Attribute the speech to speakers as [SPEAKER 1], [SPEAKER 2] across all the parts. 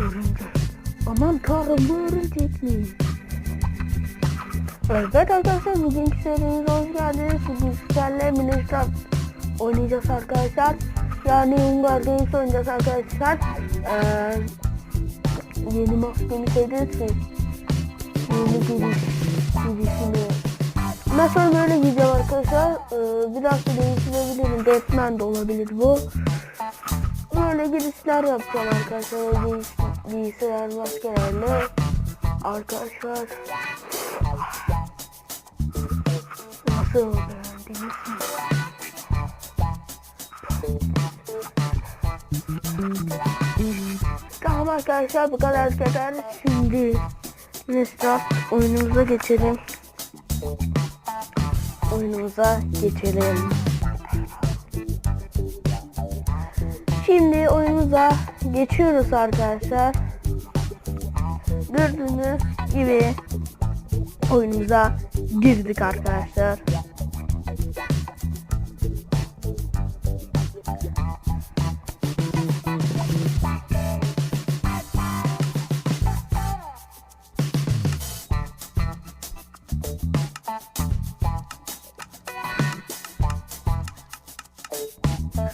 [SPEAKER 1] Örümcek. Aman tanrım bu örümcek mi? Evet arkadaşlar bugünkü serimize hoş geldiniz. Bugün sizlerle Minecraft oynayacağız arkadaşlar. Yani Hunger Games oynayacağız arkadaşlar. Ee, yeni maskemi mi? Yeni giriş, girişimi. Ben sonra böyle gideceğim arkadaşlar. Ee, biraz da değiştirebilirim. Batman de olabilir bu. Böyle girişler yapacağım arkadaşlar. Giysiler maskelerle. Arkadaşlar. Nasıl beğendiniz mi? Tamam arkadaşlar bu kadar kadar. Şimdi Minecraft oyunumuza geçelim. Oyunumuza geçelim. Şimdi oyunumuza geçiyoruz arkadaşlar. Gördüğünüz gibi oyunumuza girdik arkadaşlar.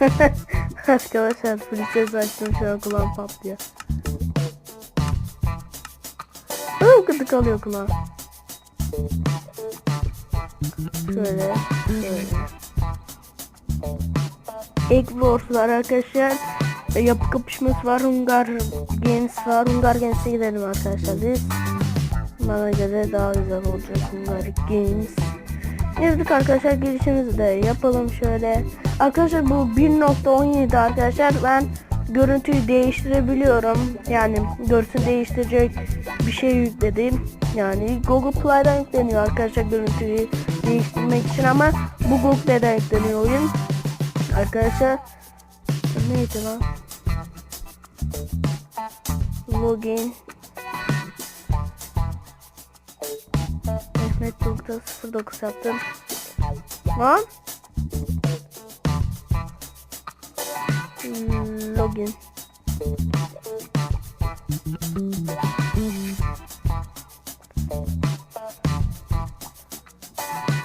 [SPEAKER 1] Arkadaşlar princess açtım şu an kulağım patlıyor. Aa, gıdık alıyor kulağım. Şöyle, şöyle. Egg arkadaşlar. Yapı kapışması var. Hungar Games var. Hungar Games'e gidelim arkadaşlar biz. Bana göre daha güzel olacak Hungar Games. Yazdık arkadaşlar girişimizi de yapalım şöyle. Arkadaşlar bu 1.17 arkadaşlar ben görüntüyü değiştirebiliyorum. Yani görüntü değiştirecek bir şey yükledim. Yani Google Play'den yükleniyor arkadaşlar görüntüyü değiştirmek için ama bu Google'den yükleniyor oyun. Arkadaşlar neydi lan? Login Mehmet 09 yaptım. Lan Hmm, login.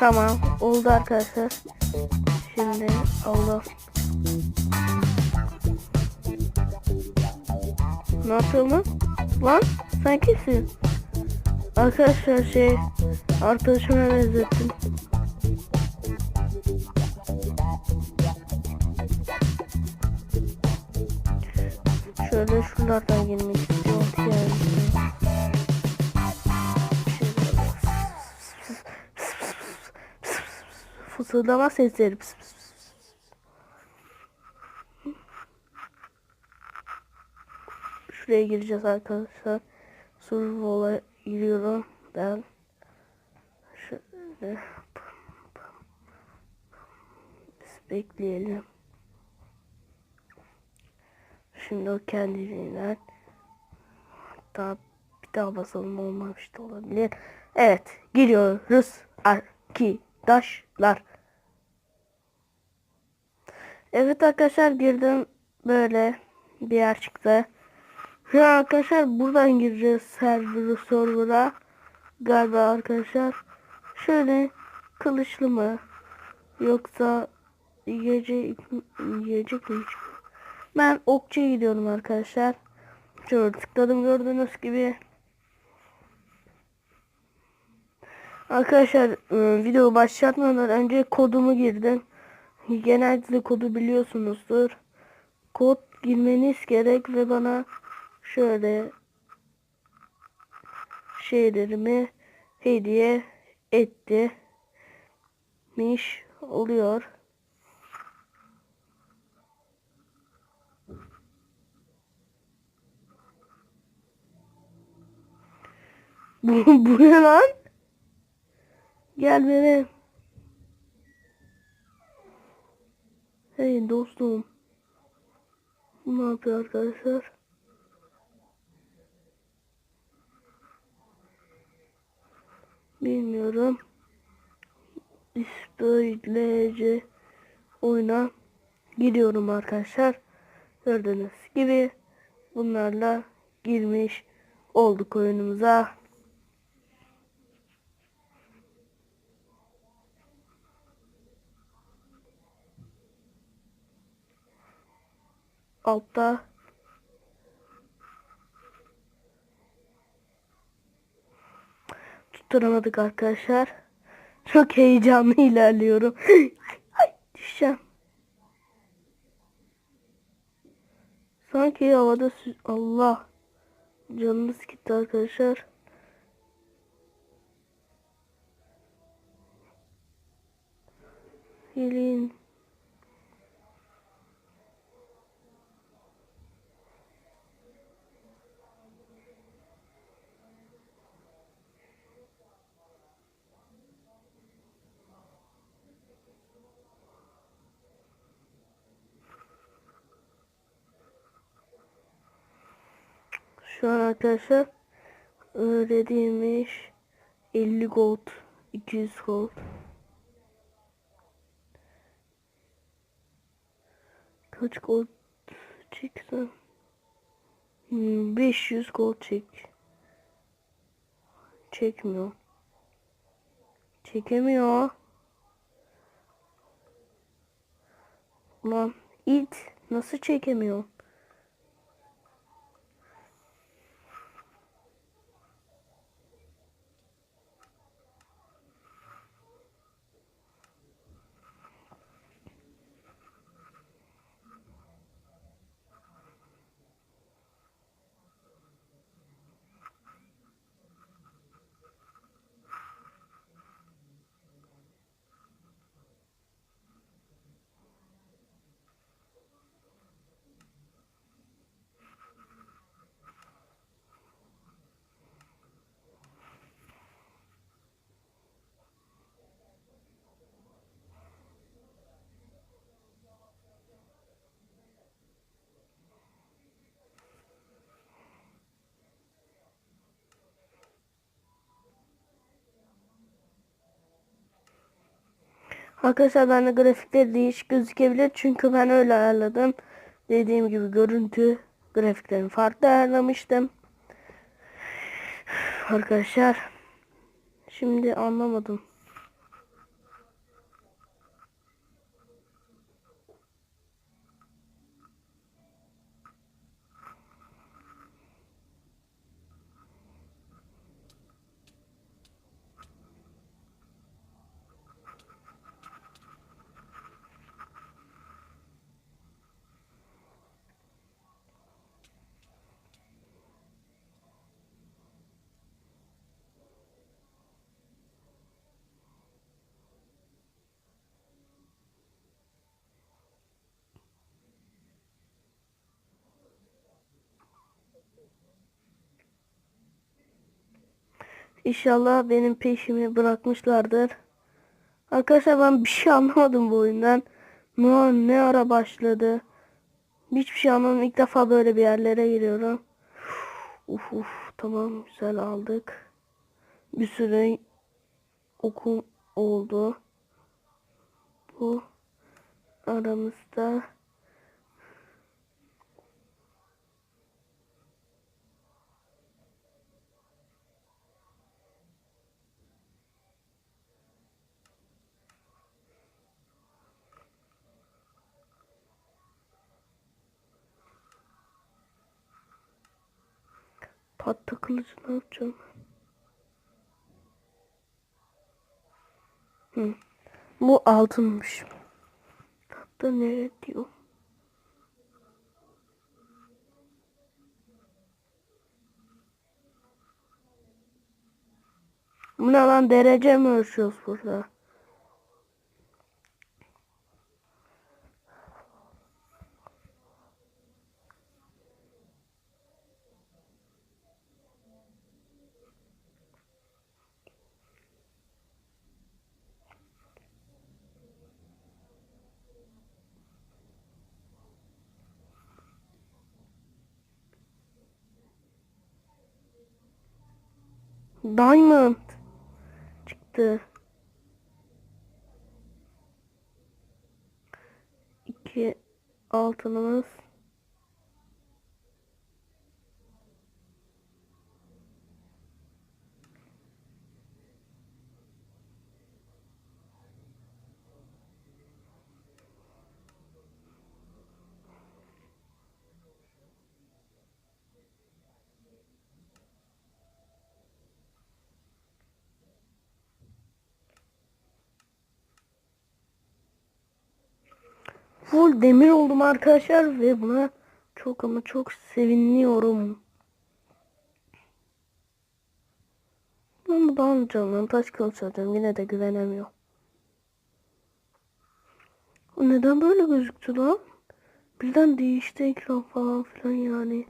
[SPEAKER 1] Tamam oldu arkadaşlar. Şimdi Allah. Ne yapıyor? Lan sen kimsin? Arkadaşlar şey arkadaşıma benzettim. Şöyle şuralardan girmek istiyorum yani. Fısıldama sesleri. Pıs pıs. Şuraya gireceğiz arkadaşlar. Survival'a giriyorum ben. Şöyle. Bekleyelim. Şimdi o kendiliğinden hatta bir daha basalım olmamış da olabilir. Evet giriyoruz arkadaşlar. Evet arkadaşlar girdim böyle bir yer çıktı. An arkadaşlar buradan gireceğiz server server'a. Galiba arkadaşlar. Şöyle kılıçlı mı? Yoksa yiyecek, yiyecek mi? Ben okçuya gidiyorum arkadaşlar. Şöyle tıkladım gördüğünüz gibi. Arkadaşlar e, video başlatmadan önce kodumu girdim. Genellikle kodu biliyorsunuzdur. Kod girmeniz gerek ve bana şöyle şeylerimi hediye etti. Miş oluyor. Bu, bu ne lan? Gel benim. Hey dostum. Ne yapıyor arkadaşlar? Bilmiyorum. İsteyleyici oyuna gidiyorum arkadaşlar. Gördüğünüz gibi bunlarla girmiş olduk oyunumuza. Altta tutturamadık arkadaşlar. Çok heyecanlı ilerliyorum. ay, düşeceğim. Sanki havada Allah canımız gitti arkadaşlar. Gelin. Şu an arkadaşlar öğrenilmiş 50 gold 200 gold. Kaç gold Hmm, 500 gold çek. Çekmiyor. Çekemiyor. Ulan it nasıl çekemiyor Arkadaşlar bende grafikleri değişik gözükebilir çünkü ben öyle ayarladım. Dediğim gibi görüntü grafiklerini farklı ayarlamıştım. Arkadaşlar şimdi anlamadım. İnşallah benim peşimi bırakmışlardır. Arkadaşlar ben bir şey anlamadım bu oyundan. Ne, ne ara başladı? Hiçbir şey anlamadım. İlk defa böyle bir yerlere giriyorum. Uf uf tamam güzel aldık. Bir süre okum oldu. Bu aramızda Tahta kılıcı ne yapacağım? Hı. Bu altınmış. Tahta ne diyor? Bu ne lan derece mi ölçüyoruz burada? Diamond çıktı. İki altınımız. Full demir oldum arkadaşlar ve buna çok ama çok seviniyorum. Ben bu daha canım taş kılıç alacağım yine de güvenemiyorum. Neden böyle gözüktü lan? Birden değişti ekran falan filan yani.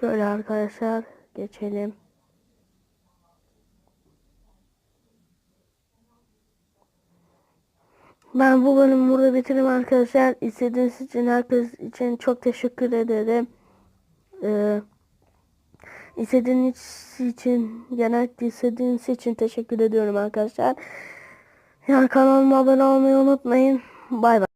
[SPEAKER 1] Şöyle arkadaşlar geçelim. Ben bu bölümü burada bitireyim arkadaşlar. İzlediğiniz için herkes için çok teşekkür ederim. Ee, izlediğiniz için genellikle izlediğiniz için teşekkür ediyorum arkadaşlar. Yani kanalıma abone olmayı unutmayın. Bay bay.